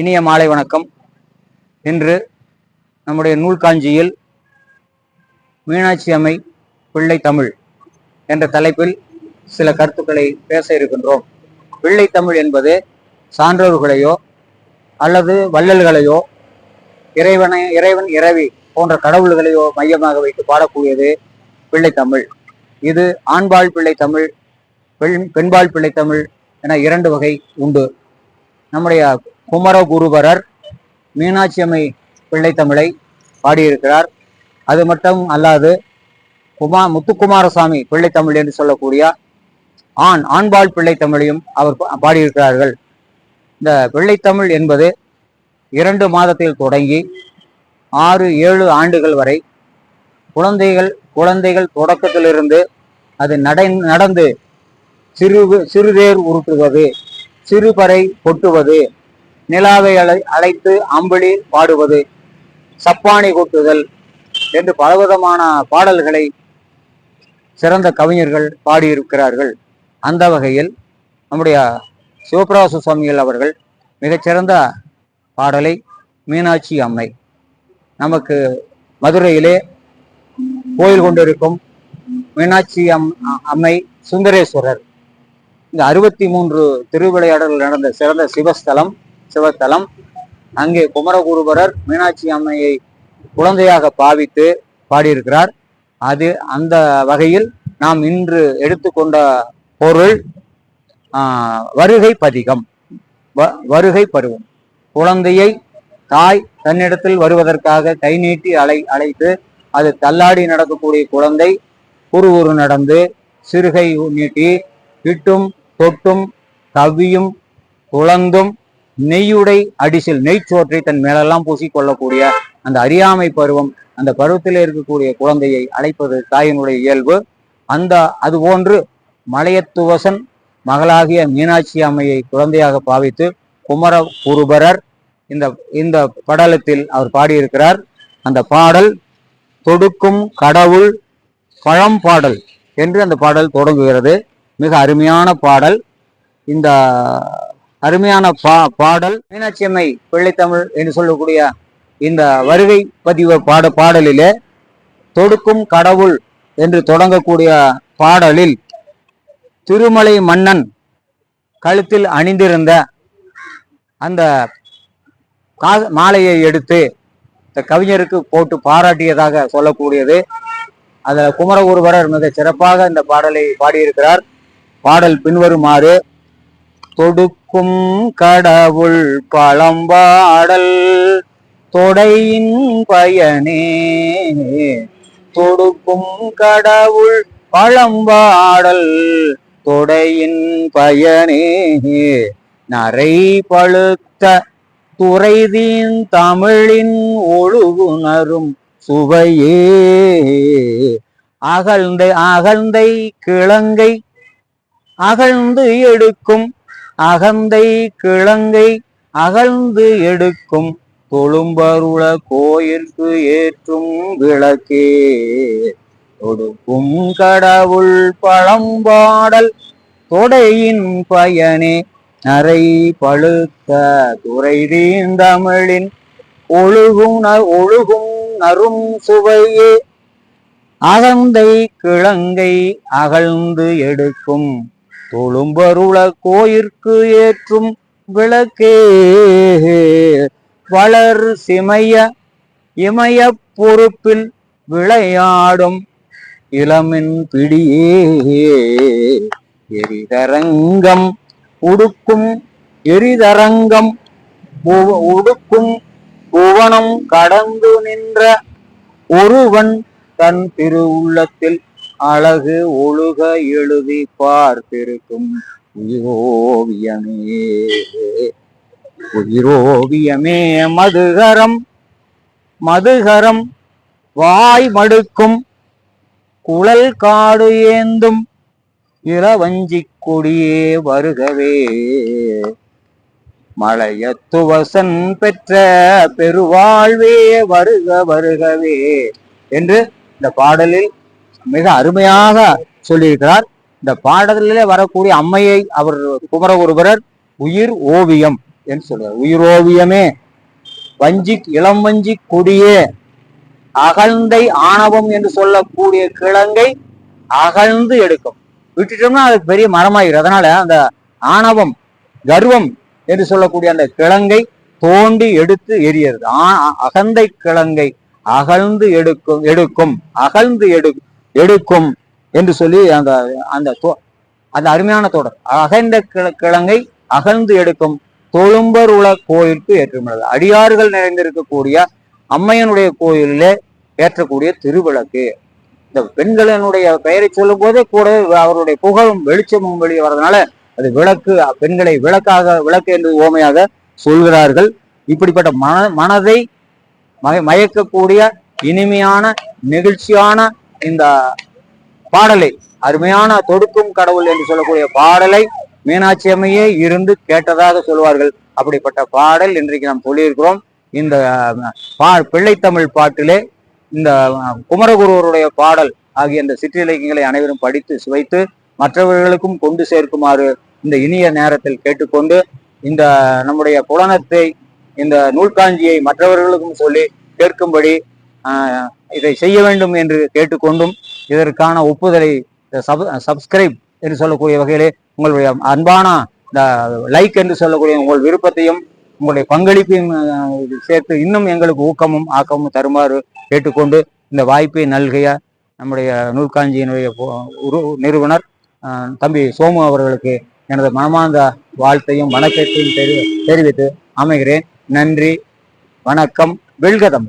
இனிய மாலை வணக்கம். இன்று நம்முடைய நூல்காஞ்சியில் மீனாட்சி அம்மை பிள்ளை தமிழ் என்ற தலைப்பில் சில கருத்துக்களை பேச இருக்கின்றோம். பிள்ளை தமிழ் என்பது சான்றோர்களையோ அல்லது வள்ளல்களையோ இறைவனை இறைவன் இறைவி போன்ற கடவுள்களையோ மையமாக வைத்து பாடக்கூடியது பிள்ளை தமிழ். இது ஆண்பால் பிள்ளை தமிழ் பெண் பெண்பால் பிள்ளை தமிழ் என இரண்டு வகை உண்டு. நம்முடைய குமரகுருபரர் மீனாட்சி அம்மை பிள்ளை தமிழை பாடியிருக்கிறார். அது மட்டும் அல்லாது குமா முத்துக்குமாரசாமி பிள்ளை தமிழ் என்று சொல்லக்கூடிய ஆண் ஆண்பால் பிள்ளை தமிழையும் அவர் பா- பாடியிருக்கிறார்கள். இந்த பிள்ளைத்தமிழ் என்பது இரண்டு மாதத்தில் தொடங்கி ஆறு ஏழு ஆண்டுகள் வரை குழந்தைகள் குழந்தைகள் தொடக்கத்திலிருந்து அது நடை நடந்து சிறு சிறுதேர் உருட்டுவது சிறுபறை கொட்டுவது நிலாவை அழை அழைத்து அம்புலி பாடுவது சப்பானி கூட்டுதல் என்று பலவிதமான பாடல்களை சிறந்த கவிஞர்கள் பாடியிருக்கிறார்கள். அந்த வகையில் நம்முடைய சிவபிரகாச சுவாமிகள் அவர்கள் மிகச்சிறந்த பாடலை மீனாட்சி அம்மை நமக்கு மதுரையிலே கோயில் கொண்டிருக்கும் மீனாட்சி அம் அம்மை சுந்தரேஸ்வரர். இந்த அறுபத்தி மூன்று திருவிளையாடல்கள் நடந்த சிறந்த சிவஸ்தலம் சிவத்தலம். அங்கே குமரகுருபரர் மீனாட்சி அம்மையை குழந்தையாக பாவித்து பாடியிருக்கிறார். அது அந்த வகையில் நாம் இன்று எடுத்துக்கொண்ட பொருள் ஆஹ், வருகை பதிகம். வருகை பருவம். குழந்தையை தாய் தன்னிடத்தில் வருவதற்காக கை நீட்டி அழை அழைத்து அது தள்ளாடி நடக்கக்கூடிய குழந்தை குறுகுறு நடந்து சிறுகை நீட்டி இட்டும் தொட்டும் கவ்வியும் குழந்தும் நெய்யுடை அடிசில் நெய்ச்சோற்றை தன் மேலெல்லாம் பூசிக்கொள்ளக்கூடிய அந்த அறியாமை பருவம் அந்த பருவத்தில் இருக்கக்கூடிய குழந்தையை அழைப்பது தாயினுடைய இயல்பு. அந்த அதுபோன்று மலையத்துவசன் மகளாகிய மீனாட்சி அம்மையை குழந்தையாக பாவித்து குமர குருபரர் இந்த இந்த படலத்தில் அவர் பாடியிருக்கிறார். அந்த பாடல் தொடுக்கும் கடவுள் பழம்பாடல் என்று அந்த பாடல் தொடங்குகிறது. மிக அருமையான பாடல். இந்த அருமையான பா பாடல். மீனாட்சி அம்மை பிள்ளைத்தமிழ் என்று சொல்லக்கூடிய இந்த வருகை பதிவு பாட பாடலிலே தொடுக்கும் கடவுள் என்று தொடங்கக்கூடிய பாடலில் திருமலை மன்னன் கழுத்தில் அணிந்திருந்த அந்த கா மாலையை எடுத்து இந்த கவிஞருக்கு போட்டு பாராட்டியதாக சொல்லக்கூடியது. அதில் ஒருவரர் மிக சிறப்பாக இந்த பாடலை பாடியிருக்கிறார். பாடல் பின்வருமாறு தொடுக்கும் கடவுள் பழம்பாடல். தொடையின் பயனே தொடுக்கும் கடவுள் பழம்பாடல். தொடையின் பயனே நரை பழுத்த துறைதீன் தமிழின் ஒழுகுணரும் சுவையே. அகழ்ந்த அகழ்ந்தை கிழங்கை அகழ்ந்து எடுக்கும் அகந்தை கிழங்கை அகழ்ந்து எடுக்கும் தொழும்பருள கோயிற்கு ஏற்றும் விளக்கே. தொடுக்கும் கடவுள் பழம்பாடல் தொடையின் பயனே. நரை பழுத்த துறை தீந்தமிழின் ஒழுகும் ந- ஒழுகும் நரும் சுவையே. அகந்தை கிழங்கை அகழ்ந்து எடுக்கும் தொழும்பருள கோயிற்கு ஏற்றும் விளக்கே. வளர் சிமைய இமய பொறுப்பில் விளையாடும் இளமின் பிடியே. எரிதரங்கம் உடுக்கும் எரிதரங்கம் உடுக்கும் புவனம் கடந்து நின்ற ஒருவன் தன் திருவுள்ளத்தில் அழகு ஒழுக எழுதி பார்த்திருக்கும் உயிரோவியமே. உயிரோவியமே மதுகரம் மதுகரம் வாய் மடுக்கும் குழல் காடு ஏந்தும் இளவஞ்சிக் கொடியே வருகவே. மலையத்துவசன் பெற்ற பெருவாழ்வே வருக வருகவே. என்று இந்த பாடலில் மிக அருமையாக சொல்லியிருக்கிறார். இந்த பாடலிலே வரக்கூடிய அம்மையை அவர் குமரகுருபரர் உயிர் ஓவியம் என்று சொல்றார். உயிர் ஓவியமே. வஞ்சி இளம் வஞ்சி கொடியே. அகழ்ந்தை ஆணவம் என்று சொல்லக்கூடிய கிழங்கை அகழ்ந்து எடுக்கும். விட்டுட்டோம்னா அதுக்கு பெரிய மரமாயிரும். அதனால அந்த ஆணவம் கர்வம் என்று சொல்லக்கூடிய அந்த கிழங்கை தோண்டி எடுத்து எரியறது ஆ- அகந்தை கிழங்கை அகழ்ந்து எடுக்கும் எடுக்கும். அகழ்ந்து எடுக்கும். எடுக்கும் என்று சொல்லி அந்த அந்த அந்த அருமையான தொடர். அகழ்ந்த கிழங்கை அகழ்ந்து எடுக்கும் தொழும்பர் உல கோயிலுக்கு ஏற்றுள்ளது அடியார்கள் நிறைந்திருக்கக்கூடிய அம்மையனுடைய கோயிலிலே ஏற்றக்கூடிய திருவிளக்கு. இந்த பெண்களினுடைய பெயரை சொல்லும் போதே கூட அவருடைய புகழும் வெளிச்சமும் வெளியே வர்றதுனால அது விளக்கு பெண்களை விளக்காக விளக்கு என்று ஓமையாக சொல்கிறார்கள். இப்படிப்பட்ட மன மனதை மய- மயக்கக்கூடிய இனிமையான நெகிழ்ச்சியான இந்த பாடலை அருமையான தொடுக்கும் கடவுள் என்று சொல்லக்கூடிய பாடலை மீனாட்சி அம்மையே இருந்து கேட்டதாக சொல்வார்கள். அப்படிப்பட்ட பாடல் இன்றைக்கு நாம் சொல்லியிருக்கிறோம். இந்த பா பிள்ளைத்தமிழ் பாட்டிலே இந்த குமரகுருவருடைய பாடல் ஆகிய இந்த சிற்றிலக்கியங்களை அனைவரும் படித்து சுவைத்து மற்றவர்களுக்கும் கொண்டு சேர்க்குமாறு இந்த இனிய நேரத்தில் கேட்டுக்கொண்டு இந்த நம்முடைய புலனத்தை இந்த நூல்காஞ்சியை மற்றவர்களுக்கும் சொல்லி கேட்கும்படி இதை செய்ய வேண்டும் என்று கேட்டுக்கொண்டும் இதற்கான ஒப்புதலை சப் சப்ஸ்கிரைப் என்று சொல்லக்கூடிய வகையிலே உங்களுடைய அன்பான இந்த லைக் என்று சொல்லக்கூடிய உங்கள் விருப்பத்தையும் உங்களுடைய பங்களிப்பையும் சேர்த்து இன்னும் எங்களுக்கு ஊக்கமும் ஆக்கமும் தருமாறு கேட்டுக்கொண்டு இந்த வாய்ப்பை நல்கைய நம்முடைய நூல்காஞ்சியினுடைய உரு- நிறுவனர் தம்பி சோமு அவர்களுக்கு எனது மனமார்ந்த வாழ்த்தையும் வணக்கத்தையும் தெரி தெரிவித்து அமைகிறேன். நன்றி வணக்கம் வெல்கதம்.